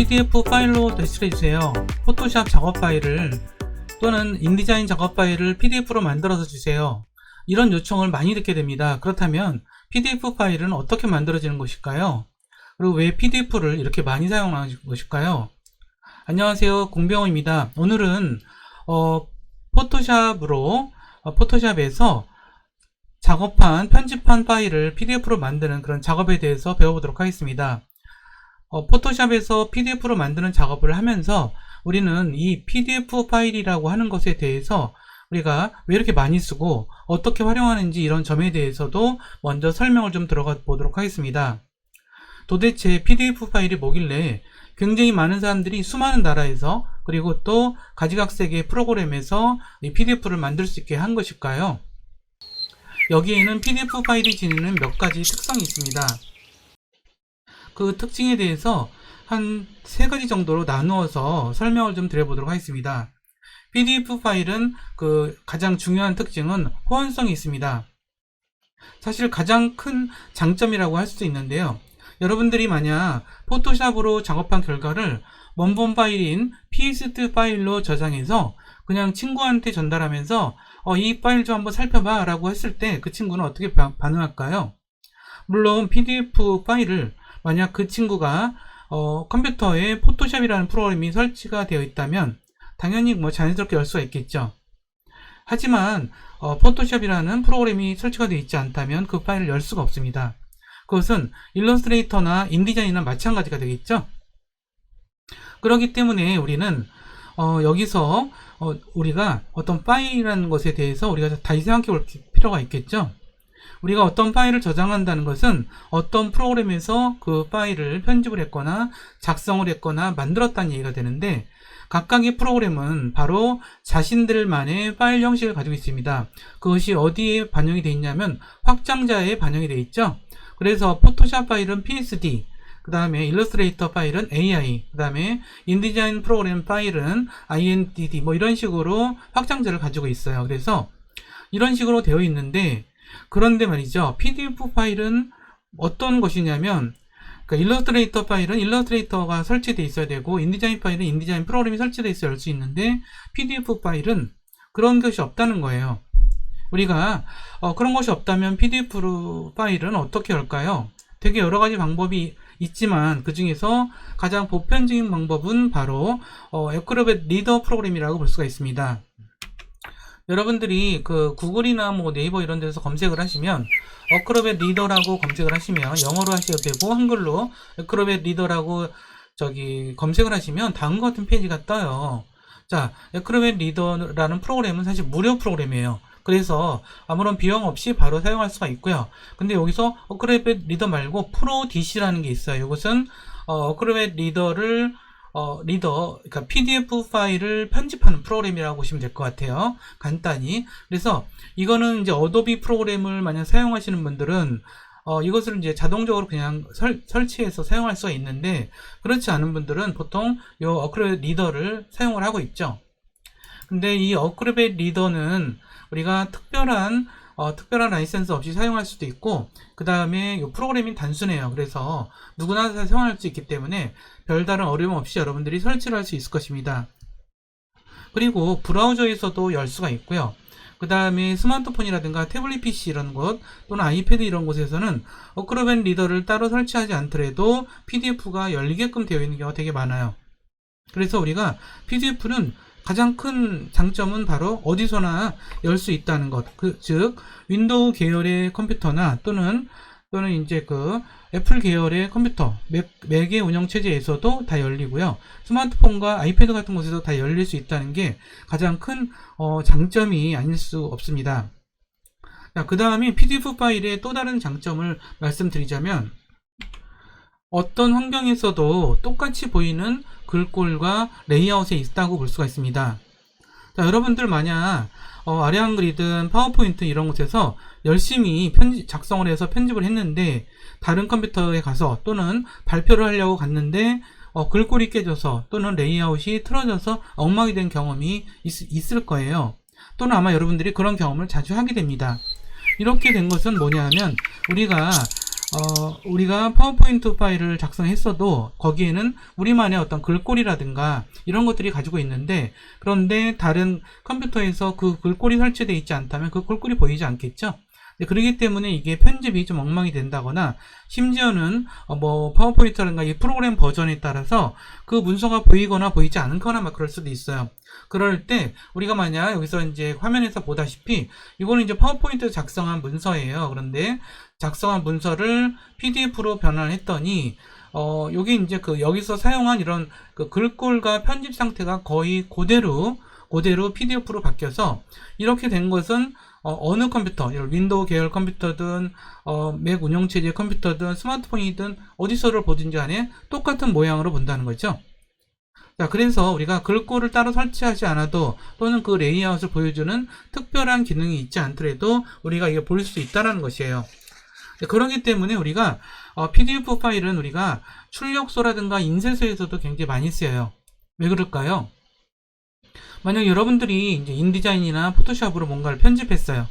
PDF 파일로 대출해 주세요. 포토샵 작업 파일을 또는 인디자인 작업 파일을 PDF로 만들어서 주세요. 이런 요청을 많이 듣게 됩니다. 그렇다면 PDF 파일은 어떻게 만들어지는 것일까요? 그리고 왜 PDF를 이렇게 많이 사용하는 것일까요? 안녕하세요. 공병호입니다. 오늘은 어, 포토샵으로 어, 포토샵에서 작업한 편집한 파일을 PDF로 만드는 그런 작업에 대해서 배워보도록 하겠습니다. 어, 포토샵에서 PDF로 만드는 작업을 하면서 우리는 이 PDF 파일이라고 하는 것에 대해서 우리가 왜 이렇게 많이 쓰고 어떻게 활용하는지 이런 점에 대해서도 먼저 설명을 좀 들어가 보도록 하겠습니다. 도대체 PDF 파일이 뭐길래 굉장히 많은 사람들이 수많은 나라에서 그리고 또 가지각색의 프로그램에서 이 PDF를 만들 수 있게 한 것일까요? 여기에는 PDF 파일이 지니는 몇 가지 특성이 있습니다. 그 특징에 대해서 한 세 가지 정도로 나누어서 설명을 좀 드려보도록 하겠습니다. PDF 파일은 그 가장 중요한 특징은 호환성이 있습니다. 사실 가장 큰 장점이라고 할 수도 있는데요. 여러분들이 만약 포토샵으로 작업한 결과를 원본 파일인 PSD 파일로 저장해서 그냥 친구한테 전달하면서 어, 이 파일 좀 한번 살펴봐 라고 했을 때 그 친구는 어떻게 바- 반응할까요? 물론 PDF 파일을 만약 그 친구가 어, 컴퓨터에 포토샵이라는 프로그램이 설치가 되어 있다면 당연히 뭐 자연스럽게 열 수가 있겠죠. 하지만 어, 포토샵이라는 프로그램이 설치가 되어 있지 않다면 그 파일을 열 수가 없습니다. 그것은 일러스트레이터나 인디자인이나 마찬가지가 되겠죠. 그렇기 때문에 우리는 어, 여기서 어, 우리가 어떤 파일이라는 것에 대해서 우리가 다시 생각해 볼 필요가 있겠죠. 우리가 어떤 파일을 저장한다는 것은 어떤 프로그램에서 그 파일을 편집을 했거나 작성을 했거나 만들었다는 얘기가 되는데 각각의 프로그램은 바로 자신들만의 파일 형식을 가지고 있습니다. 그것이 어디에 반영이 되어 있냐면 확장자에 반영이 되어 있죠. 그래서 포토샵 파일은 PSD, 그 다음에 일러스트레이터 파일은 AI, 그 다음에 인디자인 프로그램 파일은 INDD 뭐 이런 식으로 확장자를 가지고 있어요. 그래서 이런 식으로 되어 있는데 그런데 말이죠. PDF 파일은 어떤 것이냐면 그러니까 일러스트레이터 파일은 일러스트레이터가 설치되어 있어야 되고 인디자인 파일은 인디자인 프로그램이 설치되어 있어야 할 수 있는데 PDF 파일은 그런 것이 없다는 거예요. 우리가 어, 그런 것이 없다면 PDF 파일은 어떻게 할까요? 되게 여러 가지 방법이 있지만 그 중에서 가장 보편적인 방법은 바로 어, 에크로벳 리더 프로그램이라고 볼 수가 있습니다. 여러분들이 그 구글이나 뭐 네이버 이런 데서 검색을 하시면 어크로벳 리더라고 검색을 하시면 영어로 하셔도 되고 한글로 에크로벳 리더라고 저기 검색을 하시면 다음과 같은 페이지가 떠요. 자, 에크로벳 리더라는 프로그램은 사실 무료 프로그램이에요. 그래서 아무런 비용 없이 바로 사용할 수가 있고요. 근데 여기서 어크로벳 리더 말고 프로 DC라는 게 있어요. 이것은 어, 어크로벳 리더를 어, 리더, 그러니까 PDF 파일을 편집하는 프로그램이라고 보시면 될 것 같아요. 간단히. 그래서 이거는 이제 어도비 프로그램을 만약 사용하시는 분들은 어, 이것을 이제 자동적으로 그냥 설, 설치해서 사용할 수가 있는데 그렇지 않은 분들은 보통 이 어크로벳 리더를 사용을 하고 있죠. 근데 이 어크로벳 리더는 우리가 특별한 어, 특별한 라이센스 없이 사용할 수도 있고 그 다음에 이 프로그램이 단순해요. 그래서 누구나 다 사용할 수 있기 때문에 별다른 어려움 없이 여러분들이 설치를 할 수 있을 것입니다. 그리고 브라우저에서도 열 수가 있고요. 그 다음에 스마트폰이라든가 태블릿 PC 이런 곳 또는 아이패드 이런 곳에서는 어크로벤 리더를 따로 설치하지 않더라도 PDF가 열리게끔 되어 있는 경우가 되게 많아요. 그래서 우리가 PDF는 가장 큰 장점은 바로 어디서나 열 수 있다는 것. 그, 즉, 윈도우 계열의 컴퓨터나 또는, 또는 이제 그 애플 계열의 컴퓨터, 맥, 맥의 운영 체제에서도 다 열리고요. 스마트폰과 아이패드 같은 곳에서 다 열릴 수 있다는 게 가장 큰, 어, 장점이 아닐 수 없습니다. 자, 그 다음에 PDF 파일의 또 다른 장점을 말씀드리자면, 어떤 환경에서도 똑같이 보이는 글꼴과 레이아웃에 있다고 볼 수가 있습니다. 자, 여러분들 만약 어, 한글이든 파워포인트 이런 곳에서 열심히 편집, 작성을 해서 편집을 했는데 다른 컴퓨터에 가서 또는 발표를 하려고 갔는데 어, 글꼴이 깨져서 또는 레이아웃이 틀어져서 엉망이 된 경험이 있, 을 거예요. 또는 아마 여러분들이 그런 경험을 자주 하게 됩니다. 이렇게 된 것은 뭐냐 하면 우리가 어, 우리가 파워포인트 파일을 작성했어도 거기에는 우리만의 어떤 글꼴이라든가 이런 것들이 가지고 있는데 그런데 다른 컴퓨터에서 그 글꼴이 설치되어 있지 않다면 그 글꼴이 보이지 않겠죠? 네, 그렇기 때문에 이게 편집이 좀 엉망이 된다거나 심지어는 어, 뭐 파워포인트라든가 이 프로그램 버전에 따라서 그 문서가 보이거나 보이지 않거나 막 그럴 수도 있어요. 그럴 때 우리가 만약 여기서 이제 화면에서 보다시피 이거는 이제 파워포인트 작성한 문서예요. 그런데 작성한 문서를 PDF로 변환을 했더니 어 여기 이제 그 여기서 사용한 이런 그 글꼴과 편집 상태가 거의 그대로 그대로 PDF로 바뀌어서 이렇게 된 것은 어, 느 컴퓨터, 윈도우 계열 컴퓨터든 어, 맥 운영체제 컴퓨터든 스마트폰이든 어디서를 보든지 간에 똑같은 모양으로 본다는 거죠. 자, 그래서 우리가 글꼴을 따로 설치하지 않아도 또는 그 레이아웃을 보여주는 특별한 기능이 있지 않더라도 우리가 이거 볼수 있다는 것이에요. 네, 그렇기 때문에 우리가 어, PDF 파일은 우리가 출력소라든가 인쇄소에서도 굉장히 많이 쓰여요. 왜 그럴까요? 만약 여러분들이 이제 인디자인이나 포토샵으로 뭔가를 편집했어요.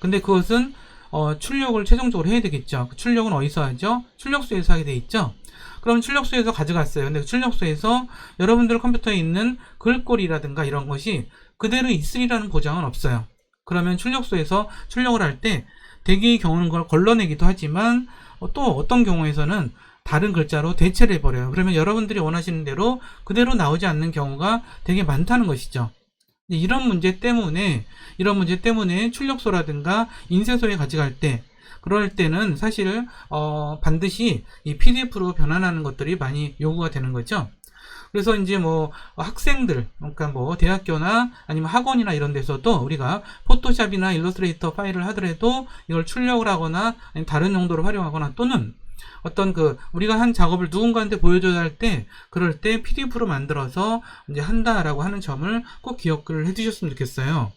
근데 그것은 어, 출력을 최종적으로 해야 되겠죠. 그 출력은 어디서 하죠? 출력소에서 하게 돼 있죠. 그럼 출력소에서 가져갔어요. 근데 그 출력소에서 여러분들 컴퓨터에 있는 글꼴이라든가 이런 것이 그대로 있으리라는 보장은 없어요. 그러면 출력소에서 출력을 할 때 대개의 경우는 그걸 걸러내기도 하지만 어, 또 어떤 경우에서는 다른 글자로 대체를 해버려요. 그러면 여러분들이 원하시는 대로 그대로 나오지 않는 경우가 되게 많다는 것이죠. 이런 문제 때문에 이런 문제 때문에 출력소라든가 인쇄소에 가져갈 때 그럴 때는 사실 어, 반드시 이 PDF로 변환하는 것들이 많이 요구가 되는 거죠. 그래서 이제 뭐 학생들 그러니까 뭐 대학교나 아니면 학원이나 이런 데서도 우리가 포토샵이나 일러스트레이터 파일을 하더라도 이걸 출력을 하거나 다른 용도로 활용하거나 또는 어떤 그 우리가 한 작업을 누군가한테 보여줘야 할 때 그럴 때 PDF로 만들어서 이제 한다라고 하는 점을 꼭 기억을 해두셨으면 좋겠어요.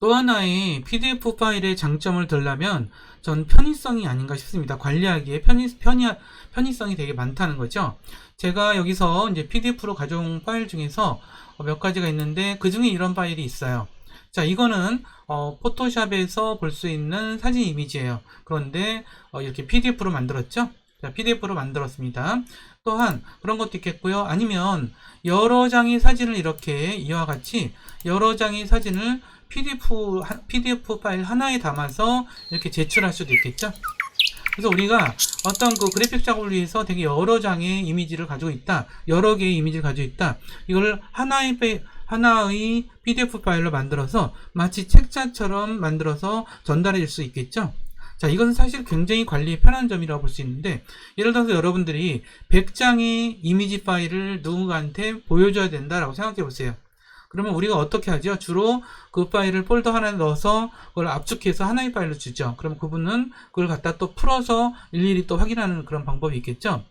또 하나의 PDF 파일의 장점을 들려면 전 편의성이 아닌가 싶습니다. 관리하기에 편의, 편의, 편의성이 되게 많다는 거죠. 제가 여기서 이제 PDF로 가져온 파일 중에서 몇 가지가 있는데 그 중에 이런 파일이 있어요. 자, 이거는 어, 포토샵에서 볼 수 있는 사진 이미지예요. 그런데 어, 이렇게 PDF로 만들었죠? 자, PDF로 만들었습니다. 또한 그런 것도 있겠고요. 아니면 여러 장의 사진을 이렇게 이와 같이 여러 장의 사진을 PDF, PDF 파일 하나에 담아서 이렇게 제출할 수도 있겠죠? 그래서 우리가 어떤 그 그래픽 작업을 위해서 되게 여러 장의 이미지를 가지고 있다. 여러 개의 이미지를 가지고 있다. 이걸 하나의 하나의 PDF 파일로 만들어서 마치 책자처럼 만들어서 전달해 줄 수 있겠죠. 자, 이건 사실 굉장히 관리 편한 점이라고 볼 수 있는데, 예를 들어서 여러분들이 100장의 이미지 파일을 누군가한테 보여줘야 된다라고 생각해 보세요. 그러면 우리가 어떻게 하죠? 주로 그 파일을 폴더 하나에 넣어서 그걸 압축해서 하나의 파일로 주죠. 그럼 그분은 그걸 갖다 또 풀어서 일일이 또 확인하는 그런 방법이 있겠죠.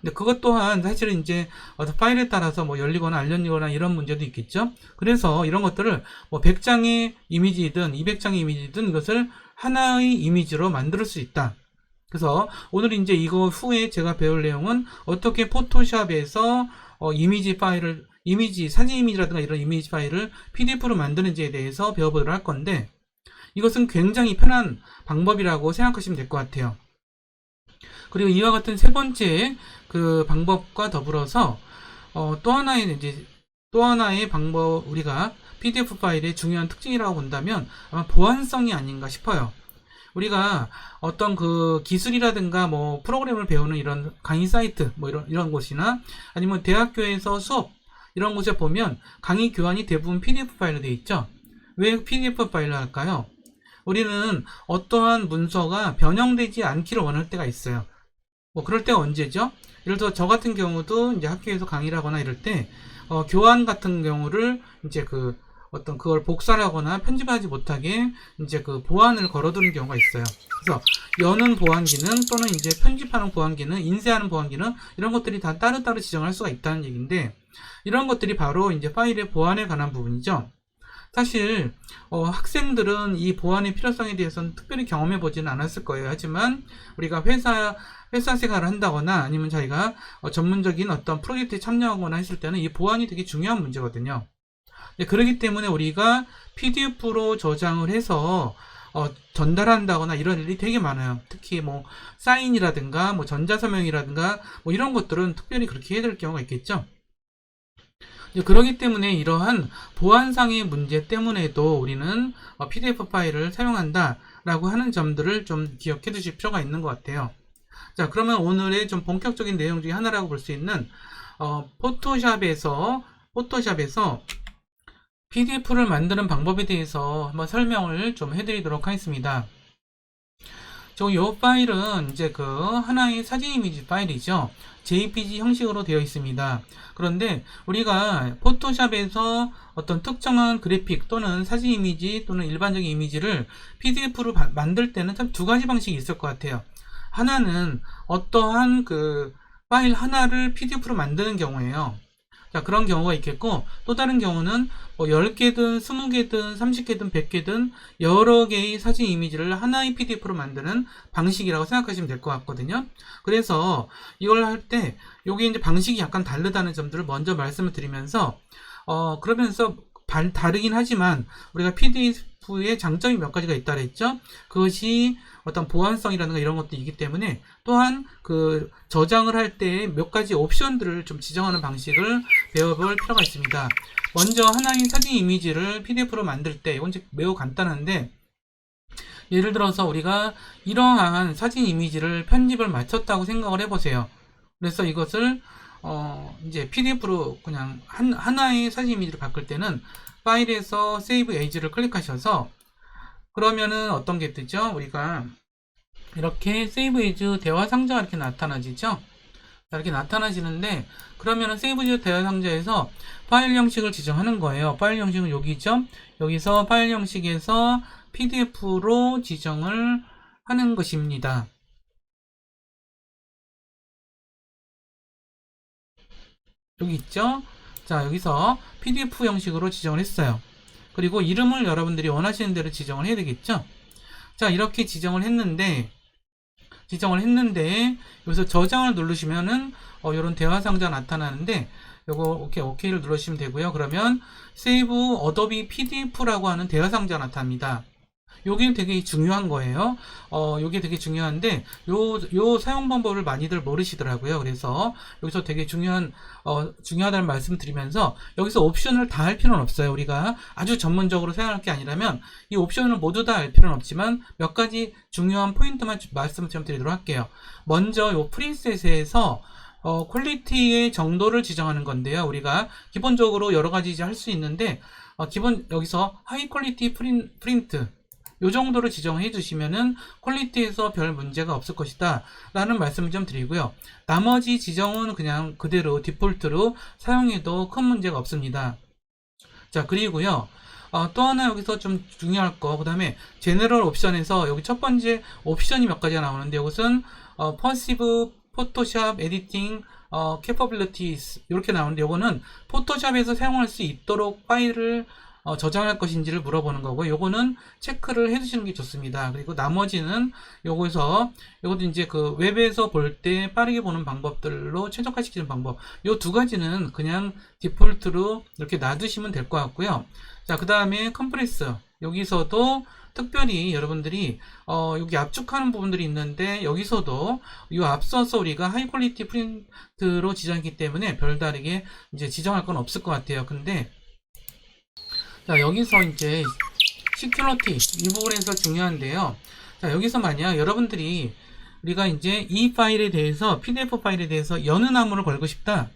근데 그것 또한 사실은 이제 어떤 파일에 따라서 뭐 열리거나 안 열리거나 이런 문제도 있겠죠. 그래서 이런 것들을 뭐 100장의 이미지든 200장의 이미지든 이것을 하나의 이미지로 만들 수 있다. 그래서 오늘 이제 이거 후에 제가 배울 내용은 어떻게 포토샵에서 어, 이미지 파일을 이미지 사진 이미지라든가 이런 이미지 파일을 PDF로 만드는지에 대해서 배워보도록 할 건데 이것은 굉장히 편한 방법이라고 생각하시면 될 것 같아요. 그리고 이와 같은 세 번째 그 방법과 더불어서 어, 또 하나의 이제 또 하나의 방법 우리가 PDF 파일의 중요한 특징이라고 본다면 아마 보안성이 아닌가 싶어요. 우리가 어떤 그 기술이라든가 뭐 프로그램을 배우는 이런 강의 사이트 뭐 이런 이런 곳이나 아니면 대학교에서 수업 이런 곳에 보면 강의 교환이 대부분 PDF 파일로 되어 있죠. 왜 PDF 파일로 할까요? 우리는 어떠한 문서가 변형되지 않기를 원할 때가 있어요. 뭐 그럴 때가 언제죠? 예를 들어 저 같은 경우도 이제 학교에서 강의를 하거나 이럴 때 어, 교환 같은 경우를 이제 그 어떤 그걸 복사를 하거나 편집하지 못하게 이제 그 보안을 걸어두는 경우가 있어요. 그래서 여는 보안 기능 또는 이제 편집하는 보안 기능, 인쇄하는 보안 기능 이런 것들이 다 따로따로 지정할 수가 있다는 얘기인데 이런 것들이 바로 이제 파일의 보안에 관한 부분이죠. 사실 어, 학생들은 이 보안의 필요성에 대해서는 특별히 경험해 보지는 않았을 거예요. 하지만 우리가 회사 회사 생활을 한다거나 아니면 자기가 어, 전문적인 어떤 프로젝트에 참여하거나 했을 때는 이 보안이 되게 중요한 문제거든요. 네, 그렇기 때문에 우리가 PDF로 저장을 해서 어, 전달한다거나 이런 일이 되게 많아요. 특히 뭐 사인이라든가 뭐 전자서명이라든가 뭐 이런 것들은 특별히 그렇게 해야 될 경우가 있겠죠. 그러기 때문에 이러한 보안상의 문제 때문에도 우리는 어, PDF 파일을 사용한다라고 하는 점들을 좀 기억해 두실 필요가 있는 것 같아요. 자, 그러면 오늘의 좀 본격적인 내용 중에 하나라고 볼 수 있는 어, 포토샵에서 포토샵에서 PDF를 만드는 방법에 대해서 한번 설명을 좀 해드리도록 하겠습니다. 저, 요 파일은 이제 그 하나의 사진 이미지 파일이죠. JPG 형식으로 되어 있습니다. 그런데 우리가 포토샵에서 어떤 특정한 그래픽 또는 사진 이미지 또는 일반적인 이미지를 PDF로 만들 때는 참 두 가지 방식이 있을 것 같아요. 하나는 어떠한 그 파일 하나를 PDF로 만드는 경우에요. 자, 그런 경우가 있겠고, 또 다른 경우는 뭐 10개든 20개든 30개든 100개든 여러 개의 사진 이미지를 하나의 PDF로 만드는 방식이라고 생각하시면 될 것 같거든요. 그래서 이걸 할 때, 요게 이제 방식이 약간 다르다는 점들을 먼저 말씀을 드리면서, 어, 그러면서 발, 다르긴 하지만 우리가 PDF의 장점이 몇 가지가 있다 그랬죠? 그것이 어떤 보안성이라든가 이런 것도 있기 때문에 또한 그 저장을 할 때 몇 가지 옵션들을 좀 지정하는 방식을 배워볼 필요가 있습니다. 먼저 하나의 사진 이미지를 PDF로 만들 때 이건 매우 간단한데 예를 들어서 우리가 이러한 사진 이미지를 편집을 마쳤다고 생각을 해보세요. 그래서 이것을 어 이제 PDF로 그냥 한, 하나의 사진 이미지를 바꿀 때는 파일에서 세이브 에이지를 클릭하셔서 그러면은 어떤 게 뜨죠? 우리가 이렇게 세이브 에이즈 대화 상자가 이렇게 나타나지죠? 이렇게 나타나지는데 그러면은 세이브 에이즈 대화 상자에서 파일 형식을 지정하는 거예요. 파일 형식은 여기죠? 여기서 파일 형식에서 PDF로 지정을 하는 것입니다. 여기 있죠? 자, 여기서 PDF 형식으로 지정을 했어요. 그리고 이름을 여러분들이 원하시는 대로 지정을 해야 되겠죠? 자, 이렇게 지정을 했는데, 지정을 했는데, 여기서 저장을 누르시면은, 어, 이런 대화 상자가 나타나는데, 요거, 오케이, 오케이를 누르시면 되고요. 그러면, 세이브 어도비 PDF라고 하는 대화 상자가 나타납니다. 요게 되게 중요한 거예요. 어, 요게 되게 중요한데, 요, 요 사용 방법을 많이들 모르시더라고요. 그래서 여기서 되게 중요한, 어, 중요하다는 말씀 드리면서, 여기서 옵션을 다 할 필요는 없어요. 우리가 아주 전문적으로 사용할 게 아니라면, 이 옵션을 모두 다 알 필요는 없지만, 몇 가지 중요한 포인트만 말씀을 좀 드리도록 할게요. 먼저 요 프린셋에서, 어, 퀄리티의 정도를 지정하는 건데요. 우리가 기본적으로 여러 가지 할수 있는데, 어, 기본, 여기서 하이 퀄리티 프린, 프린트, 요 정도로 지정해 주시면은 퀄리티에서 별 문제가 없을 것이다. 라는 말씀을 좀 드리고요. 나머지 지정은 그냥 그대로 디폴트로 사용해도 큰 문제가 없습니다. 자 그리고요. 어, 또 하나 여기서 좀 중요할 거, 그 다음에 제너럴 옵션에서 여기 첫 번째 옵션이 몇 가지가 나오는데 이것은 어, 퍼시브 포토샵 에디팅 어, capabilities 이렇게 나오는데 이거는 포토샵에서 사용할 수 있도록 파일을 어, 저장할 것인지를 물어보는 거고 요거는 체크를 해주시는 게 좋습니다. 그리고 나머지는 요거에서 요것도 이제 그 웹에서 볼 때 빠르게 보는 방법들로 최적화시키는 방법 요 두 가지는 그냥 디폴트로 이렇게 놔두시면 될 것 같고요. 자 그 다음에 컴프레스 여기서도 특별히 여러분들이 어, 여기 압축하는 부분들이 있는데 여기서도 이 앞서서 우리가 하이 퀄리티 프린트로 지정했기 때문에 별다르게 이제 지정할 건 없을 것 같아요. 근데 자, 여기서 이제 시큐러티 이 부분에서 중요한데요. 자, 여기서 만약 여러분들이 우리가 이제 이 파일에 대해서 PDF 파일에 대해서 여느 나무를 걸고 싶다.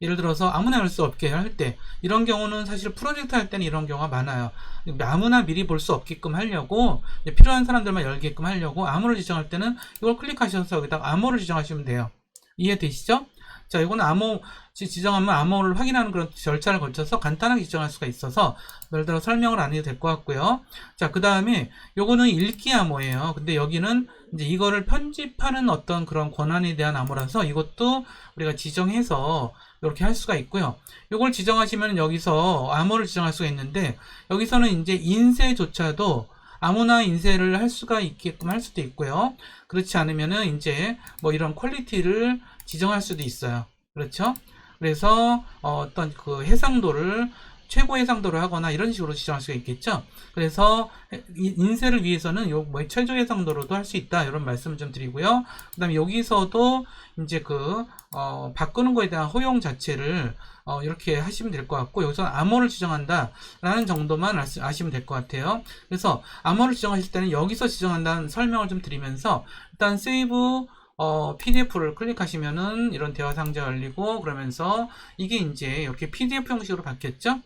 예를 들어서 아무나 열 수 없게 할 때 이런 경우는 사실 프로젝트 할 때는 이런 경우가 많아요. 아무나 미리 볼 수 없게끔 하려고 필요한 사람들만 열게끔 하려고 암호를 지정할 때는 이걸 클릭하셔서 여기다가 암호를 지정하시면 돼요. 이해되시죠? 자, 이거는 암호 지정하면 암호를 확인하는 그런 절차를 거쳐서 간단하게 지정할 수가 있어서 들어 설명을 안 해도 될 것 같고요. 자, 그 다음에 요거는 읽기 암호예요. 근데 여기는 이제 이거를 편집하는 어떤 그런 권한에 대한 암호라서 이것도 우리가 지정해서 이렇게 할 수가 있고요. 요걸 지정하시면 여기서 암호를 지정할 수가 있는데 여기서는 이제 인쇄조차도 아무나 인쇄를 할 수가 있게끔 할 수도 있고요. 그렇지 않으면은 이제 뭐 이런 퀄리티를 지정할 수도 있어요. 그렇죠? 그래서 어, 떤 그 해상도를 최고 해상도를 하거나 이런 식으로 지정할 수가 있겠죠. 그래서 이- 인쇄를 위해서는 요 뭐 최저 해상도로도 할 수 있다 이런 말씀을 좀 드리고요. 그다음에 여기서도 이제 그 어, 바꾸는 거에 대한 허용 자체를 어, 이렇게 하시면 될 것 같고 여기서 암호를 지정한다라는 정도만 아시, 아시면 될 것 같아요. 그래서 암호를 지정하실 때는 여기서 지정한다는 설명을 좀 드리면서 일단 세이브 어, PDF를 클릭하시면은 이런 대화 상자 열리고 그러면서 이게 이제 이렇게 PDF 형식으로 바뀌었죠?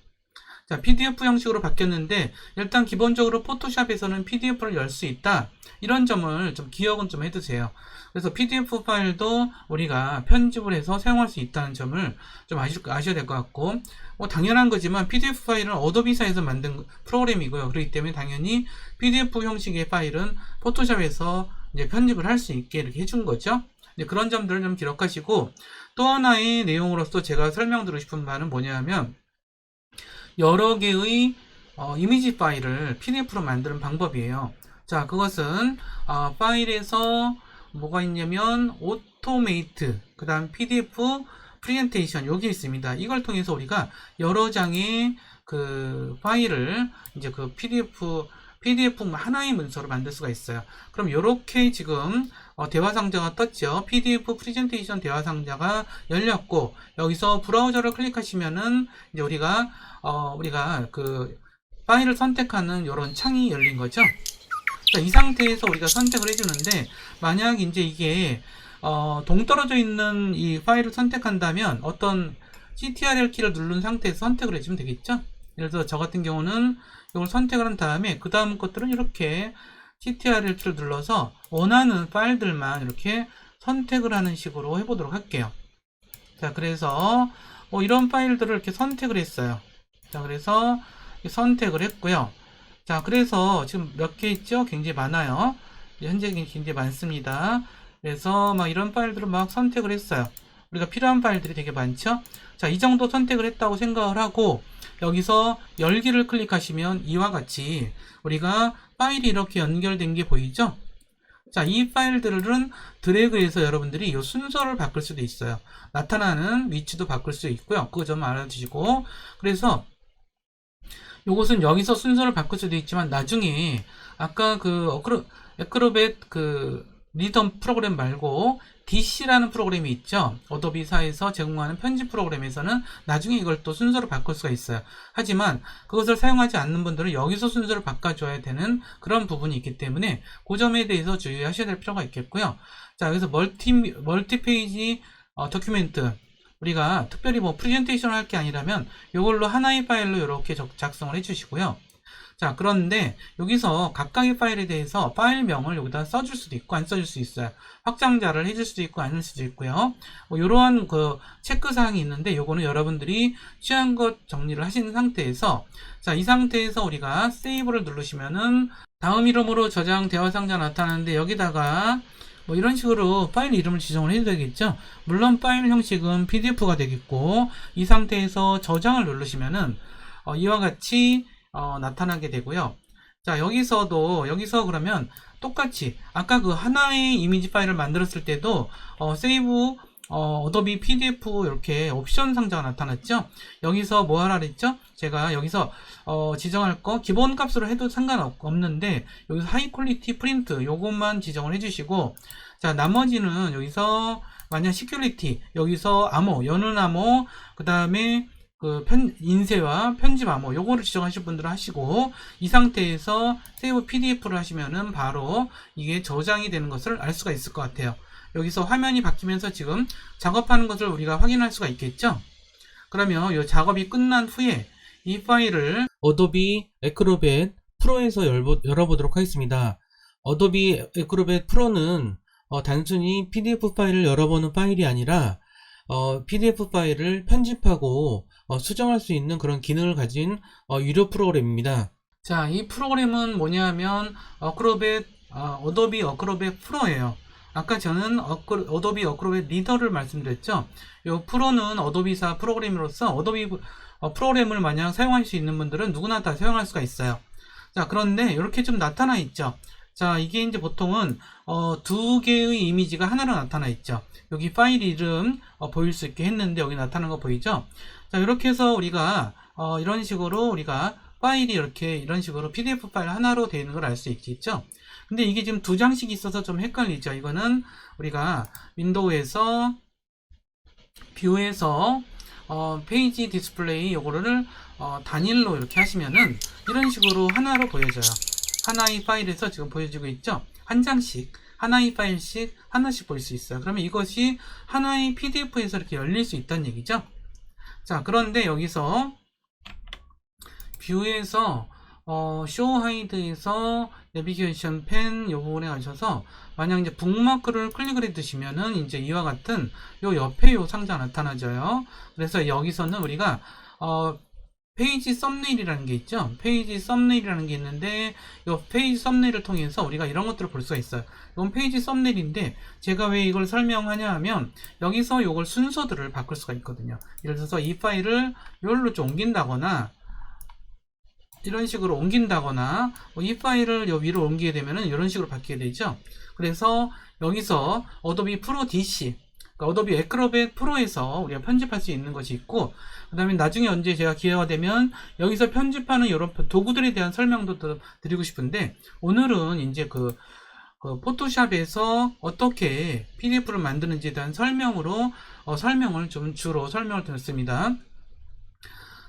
자, PDF 형식으로 바뀌었는데 일단 기본적으로 포토샵에서는 PDF를 열 수 있다. 이런 점을 좀 기억은 좀 해두세요. 그래서 PDF 파일도 우리가 편집을 해서 사용할 수 있다는 점을 좀 아실, 아셔야 될 것 같고, 뭐 당연한 거지만 PDF 파일은 어도비사에서 만든 프로그램이고요. 그렇기 때문에 당연히 PDF 형식의 파일은 포토샵에서 이제 편집을 할 수 있게 이렇게 해준 거죠. 그런 점들을 좀 기록하시고, 또 하나의 내용으로서 제가 설명드리고 싶은 바는 뭐냐면, 여러 개의 어, 이미지 파일을 PDF로 만드는 방법이에요. 자, 그것은 어, 파일에서 뭐가 있냐면 오토메이트, 그 다음 PDF 프레젠테이션 여기 있습니다. 이걸 통해서 우리가 여러 장의 그 파일을 이제 그 PDF PDF 하나의 문서로 만들 수가 있어요. 그럼 이렇게 지금 어, 대화 상자가 떴죠. PDF 프레젠테이션 대화 상자가 열렸고 여기서 브라우저를 클릭하시면은 이제 우리가 어, 우리가 그 파일을 선택하는 이런 창이 열린 거죠. 자, 이 상태에서 우리가 선택을 해주는데 만약 이제 이게 어, 동떨어져 있는 이 파일을 선택한다면 어떤 CTRL 키를 누른 상태에서 선택을 해주면 되겠죠. 예를 들어 저 같은 경우는 이걸 선택을 한 다음에 그 다음 것들은 이렇게 CTRL 키를 눌러서 원하는 파일들만 이렇게 선택을 하는 식으로 해보도록 할게요. 자, 그래서 뭐 이런 파일들을 이렇게 선택을 했어요. 자, 그래서 선택을 했고요. 자, 그래서 지금 몇 개 있죠? 굉장히 많아요. 현재 굉장히 많습니다. 그래서 막 이런 파일들을 막 선택을 했어요. 우리가 필요한 파일들이 되게 많죠? 자, 이 정도 선택을 했다고 생각을 하고 여기서 열기를 클릭하시면 이와 같이 우리가 파일이 이렇게 연결된 게 보이죠? 자, 이 파일들은 드래그해서 여러분들이 이 순서를 바꿀 수도 있어요. 나타나는 위치도 바꿀 수 있고요. 그거 좀 알아주시고. 그래서 요것은 여기서 순서를 바꿀 수도 있지만 나중에 아까 그 에크로벳 그 리더 프로그램 말고 DC라는 프로그램이 있죠. 어도비사에서 제공하는 편집 프로그램에서는 나중에 이걸 또 순서를 바꿀 수가 있어요. 하지만 그것을 사용하지 않는 분들은 여기서 순서를 바꿔줘야 되는 그런 부분이 있기 때문에 그 점에 대해서 주의하셔야 될 필요가 있겠고요. 자, 여기서 멀티, 멀티 페이지 어, 도큐멘트 우리가 특별히 뭐 프레젠테이션을 할 게 아니라면 이걸로 하나의 파일로 이렇게 적- 작성을 해주시고요. 자, 그런데 여기서 각각의 파일에 대해서 파일명을 여기다 써줄 수도 있고 안 써줄 수 있어요. 확장자를 해줄 수도 있고 안 할 수도 있고요. 뭐 이러한 그 체크 사항이 있는데 요거는 여러분들이 취한 것 정리를 하신 상태에서 자, 이 상태에서 우리가 세이브를 누르시면은 다음 이름으로 저장 대화 상자 나타나는데 여기다가 뭐 이런 식으로 파일 이름을 지정을 해도 되겠죠. 물론 파일 형식은 PDF가 되겠고 이 상태에서 저장을 누르시면은 어, 이와 같이 어, 나타나게 되고요. 자 여기서도 여기서 그러면 똑같이 아까 그 하나의 이미지 파일을 만들었을 때도 어, 세이브 어, 어도비 PDF 이렇게 옵션 상자가 나타났죠. 여기서 뭐 하라 그랬죠? 제가 여기서 어, 지정할 거 기본 값으로 해도 상관없는데 여기서 하이 퀄리티 프린트 요것만 지정을 해주시고 자 나머지는 여기서 만약 시큐리티 여기서 암호 여는 암호 그 다음에 그 편, 인쇄와 편집 암호 요거를 지정하실 분들은 하시고 이 상태에서 세이브 PDF를 하시면은 바로 이게 저장이 되는 것을 알 수가 있을 것 같아요. 여기서 화면이 바뀌면서 지금 작업하는 것을 우리가 확인할 수가 있겠죠? 그러면 이 작업이 끝난 후에 이 파일을 어도비 에크로벳 프로에서 열어보도록 하겠습니다. 어도비 에크로벳 프로는 어, 단순히 PDF 파일을 열어보는 파일이 아니라 어, PDF 파일을 편집하고 어, 수정할 수 있는 그런 기능을 가진 어, 유료 프로그램입니다. 자, 이 프로그램은 뭐냐면 어크로벳 어, 어도비 어크로벳 프로예요. 아까 저는 어크, 어도비 어크로벳 리더를 말씀드렸죠. 이 프로는 어도비사 프로그램으로서 어도비 어, 프로그램을 마냥 사용할 수 있는 분들은 누구나 다 사용할 수가 있어요. 자, 그런데 이렇게 좀 나타나 있죠. 자, 이게 이제 보통은 어, 두 개의 이미지가 하나로 나타나 있죠. 여기 파일 이름 어, 보일 수 있게 했는데 여기 나타난 거 보이죠? 자, 이렇게 해서 우리가 어, 이런 식으로 우리가 파일이 이렇게 이런 식으로 PDF 파일 하나로 되어 있는 걸 알 수 있겠죠. 근데 이게 지금 두 장씩 있어서 좀 헷갈리죠. 이거는 우리가 윈도우에서 뷰에서 어, 페이지 디스플레이 요거를 어, 단일로 이렇게 하시면은 이런 식으로 하나로 보여져요. 하나의 파일에서 지금 보여지고 있죠. 한 장씩 하나의 파일씩 하나씩 볼 수 있어요. 그러면 이것이 하나의 PDF에서 이렇게 열릴 수 있다는 얘기죠. 자, 그런데 여기서 뷰에서 어, 쇼 하이드에서 내비게이션 펜 요 부분에 가셔서 만약 이제 북마크를 클릭을 해 두시면은 이제 이와 같은 요 옆에 요 상자 나타나져요. 그래서 여기서는 우리가 어, 페이지 썸네일이라는 게 있죠. 페이지 썸네일이라는 게 있는데 이 페이지 썸네일을 통해서 우리가 이런 것들을 볼 수가 있어요. 이건 페이지 썸네일인데 제가 왜 이걸 설명하냐 하면 여기서 이걸 순서들을 바꿀 수가 있거든요. 예를 들어서 이 파일을 여기로 좀 옮긴다거나 이런 식으로 옮긴다거나 뭐이 파일을 요 위로 옮기게 되면은 이런 식으로 바뀌게 되죠. 그래서 여기서 어도비 프로 DC 그러니까 어도비 에크로벳 프로에서 우리가 편집할 수 있는 것이 있고 그 다음에 나중에 언제 제가 기회가 되면 여기서 편집하는 이런 도구들에 대한 설명도 더 드리고 싶은데 오늘은 이제 그, 그 포토샵에서 어떻게 PDF를 만드는지에 대한 설명으로 어, 설명을 좀 주로 설명을 드렸습니다.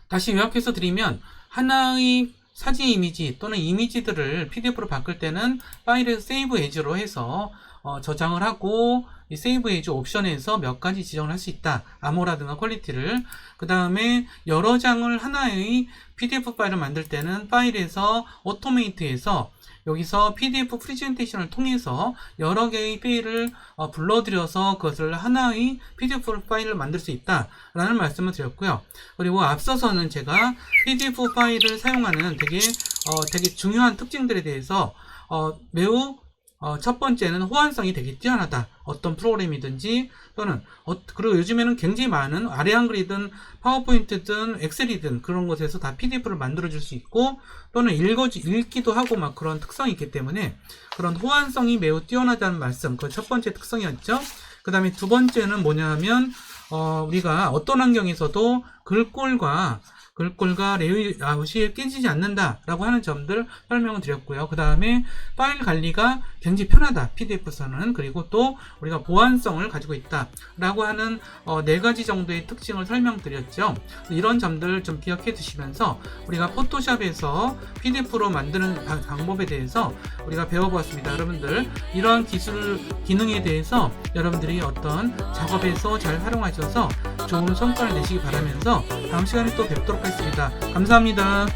다시 요약해서 드리면 하나의 사진 이미지 또는 이미지들을 PDF로 바꿀 때는 파일에서 세이브 에즈로 해서 어, 저장을 하고 이 세이브 에즈 옵션에서 몇 가지 지정을 할 수 있다. 암호라든가 퀄리티를. 그 다음에 여러 장을 하나의 PDF 파일을 만들 때는 파일에서 오토메이트에서 여기서 PDF 프레젠테이션을 통해서 여러 개의 페일을 어, 불러들여서 그것을 하나의 PDF 파일을 만들 수 있다라는 말씀을 드렸고요. 그리고 앞서서는 제가 PDF 파일을 사용하는 되게 어, 되게 중요한 특징들에 대해서 어, 매우 어, 첫 번째는 호환성이 되게 뛰어나다. 어떤 프로그램이든지 또는 어, 그리고 요즘에는 굉장히 많은 아래 한글이든 파워포인트든 엑셀이든 그런 곳에서 다 PDF를 만들어 줄 수 있고 또는 읽어 읽기도 하고 막 그런 특성이 있기 때문에 그런 호환성이 매우 뛰어나다는 말씀. 그 첫 번째 특성이었죠. 그 다음에 두 번째는 뭐냐면 어, 우리가 어떤 환경에서도 글꼴과 글꼴과 레이 아웃이 깨지지 않는다라고 하는 점들 설명을 드렸고요. 그 다음에 파일 관리가 굉장히 편하다. PDF에서는 그리고 또 우리가 보안성을 가지고 있다라고 하는 어, 네 가지 정도의 특징을 설명드렸죠. 이런 점들 좀 기억해 두시면서 우리가 포토샵에서 PDF로 만드는 바- 방법에 대해서 우리가 배워보았습니다. 여러분들 이러한 기술 기능에 대해서 여러분들이 어떤 작업에서 잘 활용하셔서 좋은 성과를 내시기 바라면서 다음 시간에 또 뵙도록 하겠습니다. 감사합니다.